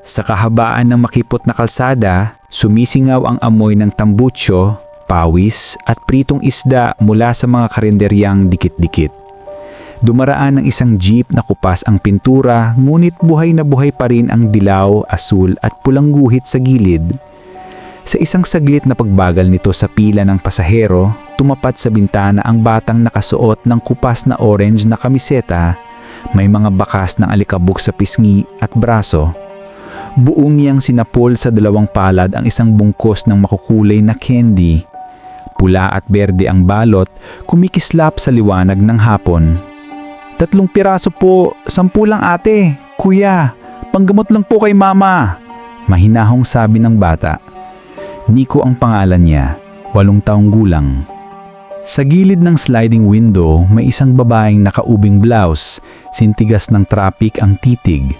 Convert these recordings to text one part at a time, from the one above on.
Sa kahabaan ng makipot na kalsada, sumisingaw ang amoy ng tambutsyo, pawis at pritong isda mula sa mga karinderyang dikit-dikit. Dumaraan ng isang jeep na kupas ang pintura ngunit buhay na buhay pa rin ang dilaw, asul at pulang guhit sa gilid. Sa isang saglit na pagbagal nito sa pila ng pasahero, tumapat sa bintana ang batang nakasuot ng kupas na orange na kamiseta, may mga bakas ng alikabok sa pisngi at braso. Buong niyang sinapol sa dalawang palad ang isang bungkos ng makukulay na candy. Pula at berde ang balot, kumikislap sa liwanag ng hapon. Tatlong piraso po, sampu lang ate, kuya, panggamot lang po kay mama. Mahinahong sabi ng bata. Nico ang pangalan niya, walong taong gulang. Sa gilid ng sliding window, may isang babaeng nakaubing blouse, sintigas ng traffic ang titig.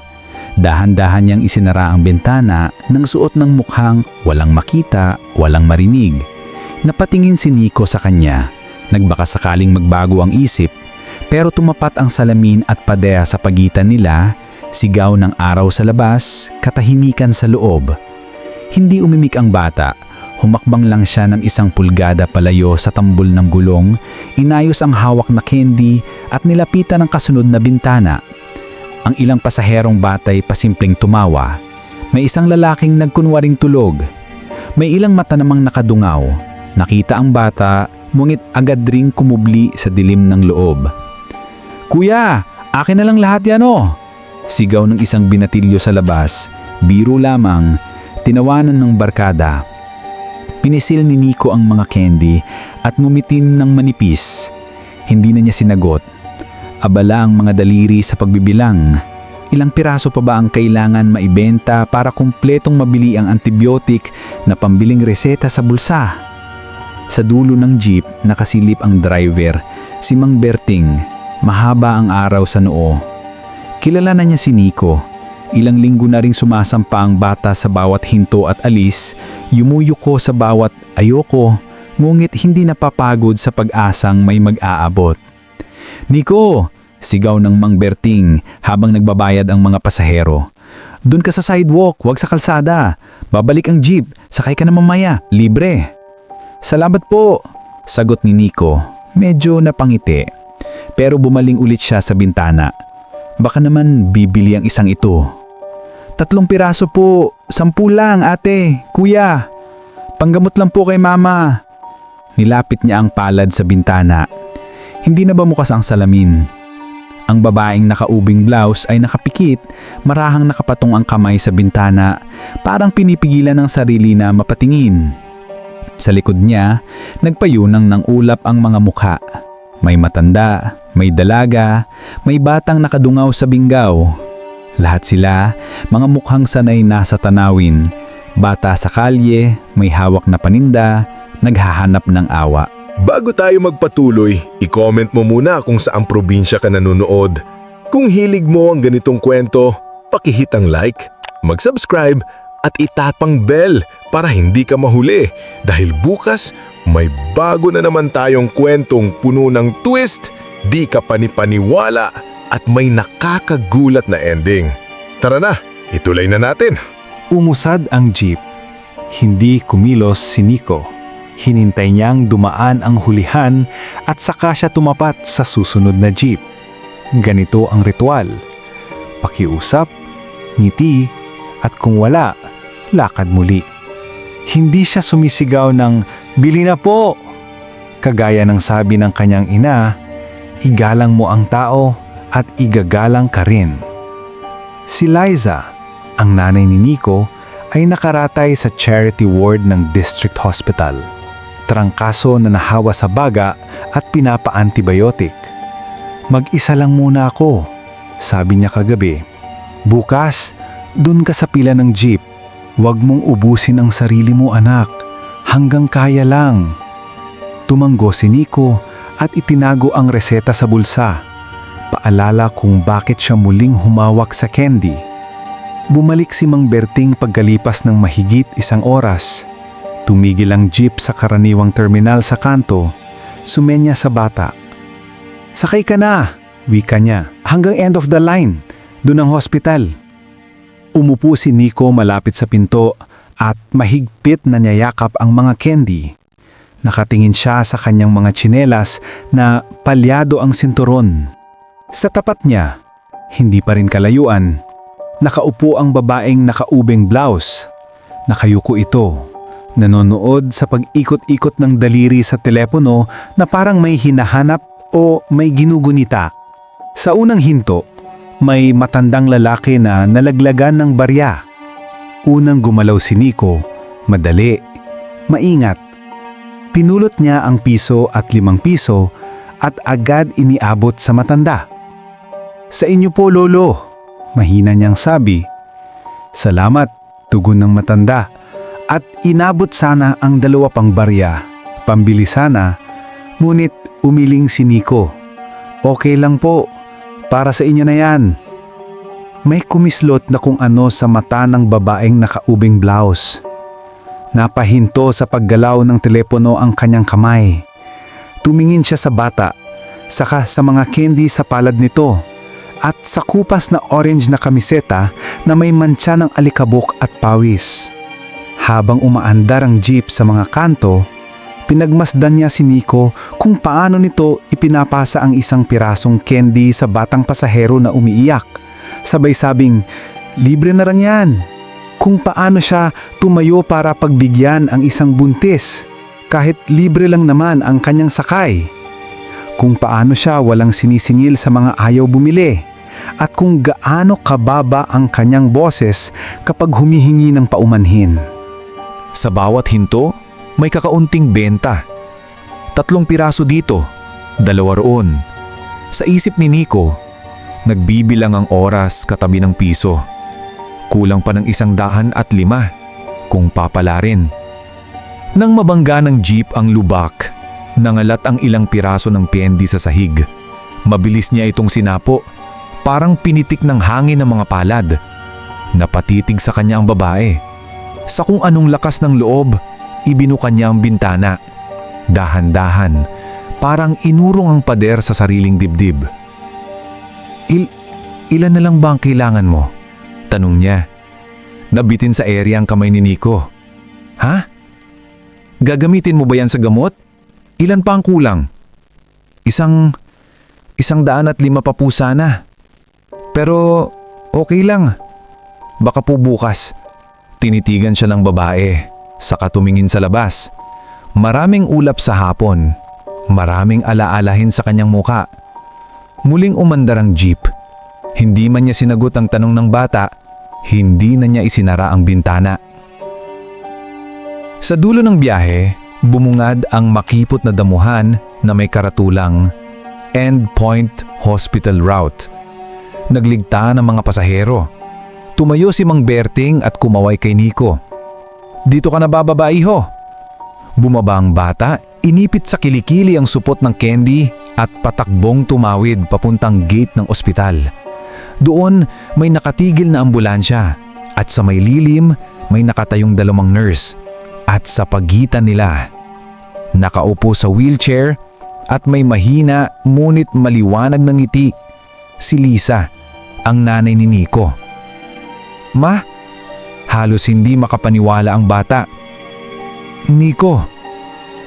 Dahan-dahan niyang isinara ang bintana nang suot ng mukhang walang makita, walang marinig. Napatingin si Nico sa kanya. Nagbaka sakaling magbago ang isip, pero tumapat ang salamin at padea sa pagitan nila, sigaw ng araw sa labas, katahimikan sa loob. Hindi umimik ang bata, humakbang lang siya ng isang pulgada palayo sa tambol ng gulong, inayos ang hawak na candy at nilapitan ang kasunod na bintana. Ang ilang pasaherong batay pasimpleng tumawa. May isang lalaking nagkunwaring tulog. May ilang mata namang nakadungaw. Nakita ang bata, ngunit agad ring kumubli sa dilim ng loob. Kuya, akin na lang lahat yan oh! Sigaw ng isang binatilyo sa labas, biro lamang, tinawanan ng barkada. Pinisil ni Nico ang mga candy at ngumitin ng manipis. Hindi na niya sinagot. Abala ang mga daliri sa pagbibilang. Ilang piraso pa ba ang kailangan maibenta para kumpletong mabili ang antibiotic na pambiling reseta sa bulsa? Sa dulo ng jeep, nakasilip ang driver, si Mang Berting. Mahaba ang araw sa noo. Kilala na niya si Nico. Ilang linggo na ring sumasampa ang bata sa bawat hinto at alis, yumuyuko sa bawat ayoko, ngunit hindi napapagod sa pag-asang may mag-aabot. Nico! Sigaw ng Mang Berting habang nagbabayad ang mga pasahero. Doon ka sa sidewalk, wag sa kalsada. Babalik ang jeep, sakay ka na mamaya, libre. Salamat po, sagot ni Nico. Medyo napangiti. Pero bumaling ulit siya sa bintana. Baka naman bibili ang isang ito. Tatlong piraso po, sampu lang ate, kuya. Panggamot lang po kay mama. Nilapit niya ang palad sa bintana. Hindi na ba mukas ang salamin? Ang babaeng nakaubing blouse ay nakapikit, marahang nakapatong ang kamay sa bintana, parang pinipigilan ng sarili na mapatingin. Sa likod niya, nagpayunang ng ulap ang mga mukha. May matanda, may dalaga, may batang nakadungaw sa binggaw. Lahat sila, mga mukhang sanay nasa tanawin. Bata sa kalye, may hawak na paninda, naghahanap ng awa. Bago tayo magpatuloy, i-comment mo muna kung saang probinsya ka nanonood. Kung hilig mo ang ganitong kwento, pakihit ang like, mag-subscribe at itapang bell para hindi ka mahuli dahil bukas may bago na naman tayong kwentong puno ng twist, di ka panipaniwala at may nakakagulat na ending. Tara na, ituloy na natin. Umusad ang jeep. Hindi kumilos si Nico. Hinintay niyang dumaan ang hulihan at saka siya tumapat sa susunod na jeep. Ganito ang ritual. Pakiusap, ngiti, at kung wala, lakad muli. Hindi siya sumisigaw ng, Bili na po! Kagaya ng sabi ng kanyang ina, igalang mo ang tao at igagalang ka rin. Si Liza, ang nanay ni Nico, ay nakaratay sa charity ward ng district hospital. Trangkaso na nahawa sa baga at pinapa-antibiotic. Mag-isa lang muna ako, sabi niya kagabi. Bukas, dun ka sa pila ng jeep. Huwag mong ubusin ang sarili mo anak. Hanggang kaya lang. Tumanggo si Nico at itinago ang reseta sa bulsa. Paalala kung bakit siya muling humawak sa candy. Bumalik si Mang Berting pagkalipas ng mahigit isang oras. Tumigil ang jeep sa karaniwang terminal sa kanto. Sumenya sa bata. Sakay ka na, wika niya. Hanggang end of the line, doon ang hospital. Umupo si Nico malapit sa pinto at mahigpit na niyayakap ang mga candy. Nakatingin siya sa kanyang mga tsinelas na palyado ang sinturon. Sa tapat niya, hindi pa rin kalayuan, nakaupo ang babaeng nakaubing blouse. Nakayuko ito, nanonood sa pag-ikot-ikot ng daliri sa telepono na parang may hinahanap o may ginugunita. Sa unang hinto, may matandang lalaki na nalaglagan ng barya. Unang gumalaw si Nico, madali, maingat. Pinulot niya ang piso at limang piso at agad iniabot sa matanda. Sa inyo po, Lolo, mahina niyang sabi. Salamat, tugon ng matanda. At inabot sana ang dalawa pang barya. Pambili sana, ngunit umiling si Nico. Okay lang po, para sa inyo na yan. May kumislot na kung ano sa mata ng babaeng nakaubing blouse. Napahinto sa paggalaw ng telepono ang kanyang kamay. Tumingin siya sa bata, saka sa mga candy sa palad nito, at sa kupas na orange na kamiseta na may mantsa ng alikabok at pawis. Habang umaandar ang jeep sa mga kanto, pinagmasdan niya si Nico kung paano nito ipinapasa ang isang pirasong candy sa batang pasahero na umiiyak. Sabay sabing, libre na rin yan. Kung paano siya tumayo para pagbigyan ang isang buntis, kahit libre lang naman ang kanyang sakay. Kung paano siya walang sinisingil sa mga ayaw bumili, at kung gaano kababa ang kanyang boses kapag humihingi ng paumanhin. Sa bawat hinto, may kakaunting benta. Tatlong piraso dito, dalawa roon. Sa isip ni Nico, nagbibilang ang oras katabi ng piso. Kulang pa ng isang dahan at lima, kung papalarin. Nang mabangga ng jeep ang lubak, nangalat ang ilang piraso ng pendi sa sahig. Mabilis niya itong sinapo, parang pinitik ng hangin ng mga palad. Napatitig sa kanya ang babae. Sa kung anong lakas ng loob, ibinuka niya ang bintana. Dahan-dahan, parang inurong ang pader sa sariling dibdib. Il ilan na lang ba ang kailangan mo? Tanong niya. Nabitin sa area ang kamay ni Nico. Ha? Gagamitin mo ba yan sa gamot? Ilan pa ang kulang? Isang... isang daan at lima pa po sana. Pero okay lang. Baka po bukas. Tinitigan siya ng babae, saka tumingin sa labas. Maraming ulap sa hapon. Maraming alaalahin sa kanyang muka. Muling umandar ang jeep. Hindi man niya sinagot ang tanong ng bata, hindi na niya isinara ang bintana. Sa dulo ng biyahe, bumungad ang makipot na damuhan na may karatulang Endpoint Hospital Route. Nagligta ng mga pasahero. Tumayo si Mang Berting at kumaway kay Nico. Dito ka na bababa iho. Bumaba ang bata, inipit sa kilikili ang supot ng candy at patakbong tumawid papuntang gate ng ospital. Doon may nakatigil na ambulansya at sa may lilim may nakatayong dalawang nurse at sa pagitan nila nakaupo sa wheelchair at may mahina ngunit maliwanag ng ngiti si Lisa, ang nanay ni Nico. Ma, halos hindi makapaniwala ang bata. Nico,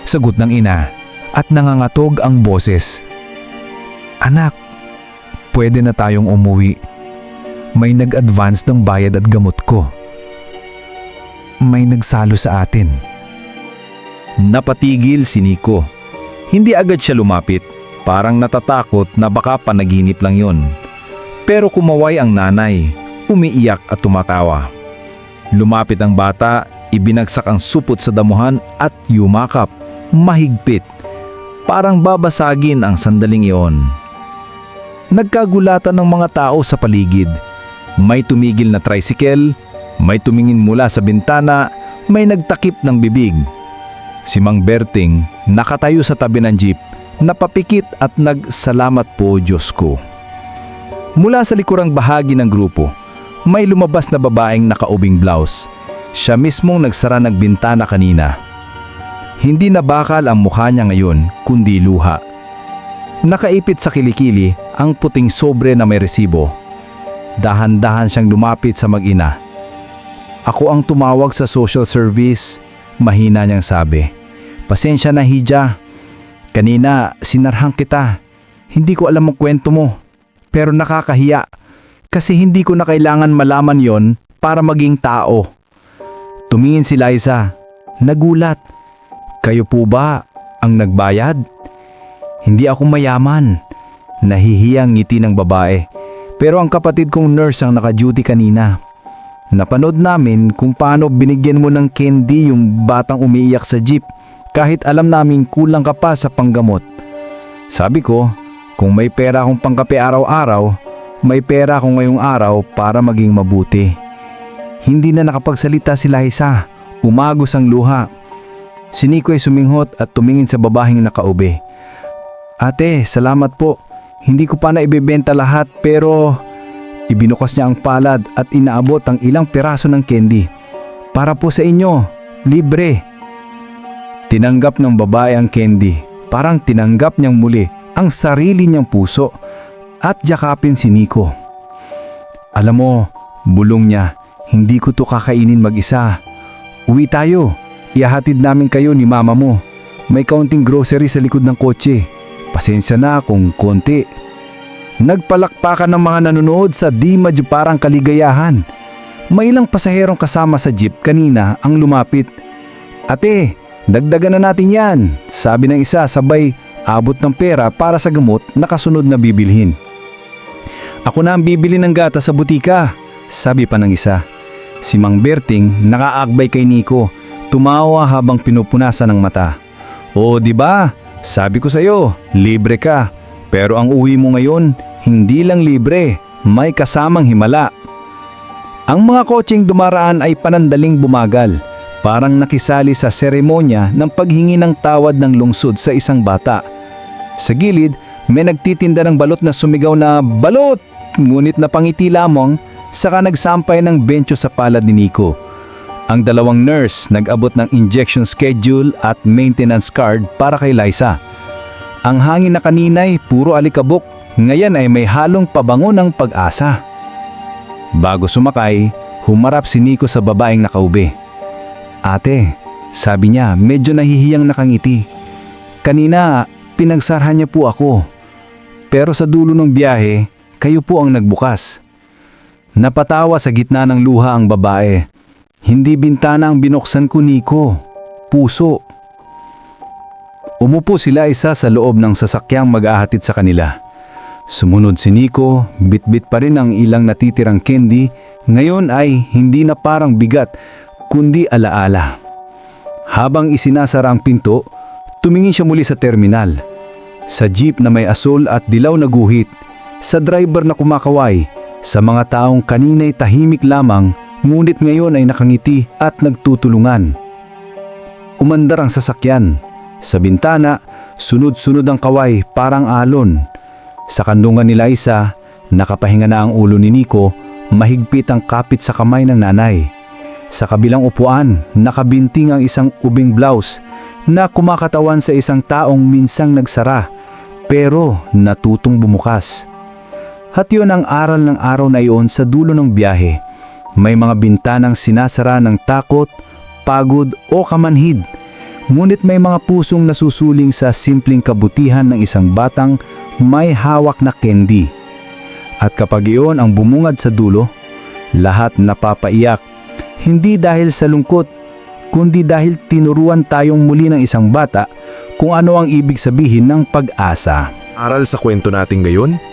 sagot ng ina at nangangatog ang boses. Anak, pwede na tayong umuwi. May nag-advance ng bayad at gamot ko. May nagsalo sa atin. Napatigil si Nico. Hindi agad siya lumapit, parang natatakot na baka panaginip lang yon. Pero kumaway ang nanay, umiiyak at tumatawa. Lumapit ang bata, ibinagsak ang supot sa damuhan at yumakap, mahigpit. Parang babasagin ang sandaling iyon. Nagkagulatan ng mga tao sa paligid. May tumigil na tricycle, may tumingin mula sa bintana, may nagtakip ng bibig. Si Mang Berting nakatayo sa tabi ng jeep, napapikit at nagsalamat po Diyos ko. Mula sa likurang bahagi ng grupo, may lumabas na babaeng nakaubing blouse. Siya mismong nagsara ng bintana kanina. Hindi na bakal ang mukha niya ngayon, kundi luha. Nakaipit sa kilikili ang puting sobre na may resibo. Dahan-dahan siyang lumapit sa mag-ina Ako ang tumawag sa social service. Mahina niyang sabi. Pasensya na Hija. Kanina, sinarhang kita. Hindi ko alam ang kwento mo. Pero nakakahiya. Kasi hindi ko na kailangan malaman yon para maging tao. Tumingin si Liza. Nagulat. Kayo po ba ang nagbayad? Hindi ako mayaman. Nahihiyang ngiti ng babae. Pero ang kapatid kong nurse ang naka-duty kanina. Napanood namin kung paano binigyan mo ng candy yung batang umiiyak sa jeep kahit alam namin kulang ka pa sa panggamot. Sabi ko, kung may pera akong pangkape araw-araw, may pera ako ngayong araw para maging mabuti. Hindi na nakapagsalita si Liza. Umagos ang luha. Si Nico ay suminghot at tumingin sa babahing nakaube. Ate, salamat po. Hindi ko pa na ibebenta lahat pero ibinukas niya ang palad at inaabot ang ilang piraso ng candy. Para po sa inyo, libre. Tinanggap ng babae ang candy. Parang tinanggap niyang muli ang sarili niyang puso at yakapin si Nico. Alam mo, bulong niya, hindi ko to kakainin mag-isa. Uwi tayo. Ihahatid namin kayo ni mama mo. May kaunting grocery sa likod ng kotse. Pasensya na kung konti. Nagpalakpakan ng mga nanonood sa di madyo parang kaligayahan. May ilang pasaherong kasama sa jeep kanina ang lumapit. Ate, dagdagan na natin yan, sabi ng isa sabay abot ng pera para sa gamot na kasunod na bibilhin. Ako na ang bibili ng gata sa butika, sabi pa ng isa. Si Mang Berting nakaagbay kay Nico, tumawa habang pinupunasan ng mata. O di ba? Sabi ko sa'yo, libre ka. Pero ang uwi mo ngayon, hindi lang libre, may kasamang himala. Ang mga kotseng dumaraan ay panandaling bumagal, parang nakisali sa seremonya ng paghingi ng tawad ng lungsod sa isang bata. Sa gilid, may nagtitinda ng balot na sumigaw na balot, ngunit napangiti lamang saka nagsampay ng bensyo sa palad ni Nico. Ang dalawang nurse nag-abot ng injection schedule at maintenance card para kay Liza. Ang hangin na kaninay puro alikabok, ngayon ay may halong pabango ng pag-asa. Bago sumakay, humarap si Nico sa babaeng nakaube. Ate, sabi niya medyo nahihiyang nakangiti. Kanina, pinagsarhan niya po ako. Pero sa dulo ng biyahe, kayo po ang nagbukas. Napatawa sa gitna ng luha ang babae. Hindi bintana ang binuksan ko, Nico. Puso. Umupo sila isa sa loob ng sasakyang mag-ahatid sa kanila. Sumunod si Nico, bitbit pa rin ang ilang natitirang candy, ngayon ay hindi na parang bigat, kundi alaala. Habang isinasara ang pinto, tumingin siya muli sa terminal. Sa jeep na may asol at dilaw na guhit, sa driver na kumakaway, sa mga taong kanina'y tahimik lamang, ngunit ngayon ay nakangiti at nagtutulungan. Umandar ang sasakyan. Sa bintana, sunod-sunod ang kaway parang alon. Sa kandungan ni Liza, nakapahinga na ang ulo ni Nico, mahigpit ang kapit sa kamay ng nanay. Sa kabilang upuan, nakabinting ang isang ubing blouse na kumakatawan sa isang taong minsang nagsara pero natutong bumukas. At yun ang aral ng araw na iyon sa dulo ng biyahe. May mga bintanang sinasara ng takot, pagod o kamanhid. Ngunit may mga pusong nasusuling sa simpleng kabutihan ng isang batang may hawak na candy. At kapag iyon ang bumungad sa dulo, lahat napapaiyak. Hindi dahil sa lungkot, kundi dahil tinuruan tayong muli ng isang bata kung ano ang ibig sabihin ng pag-asa. Aral sa kwento natin ngayon?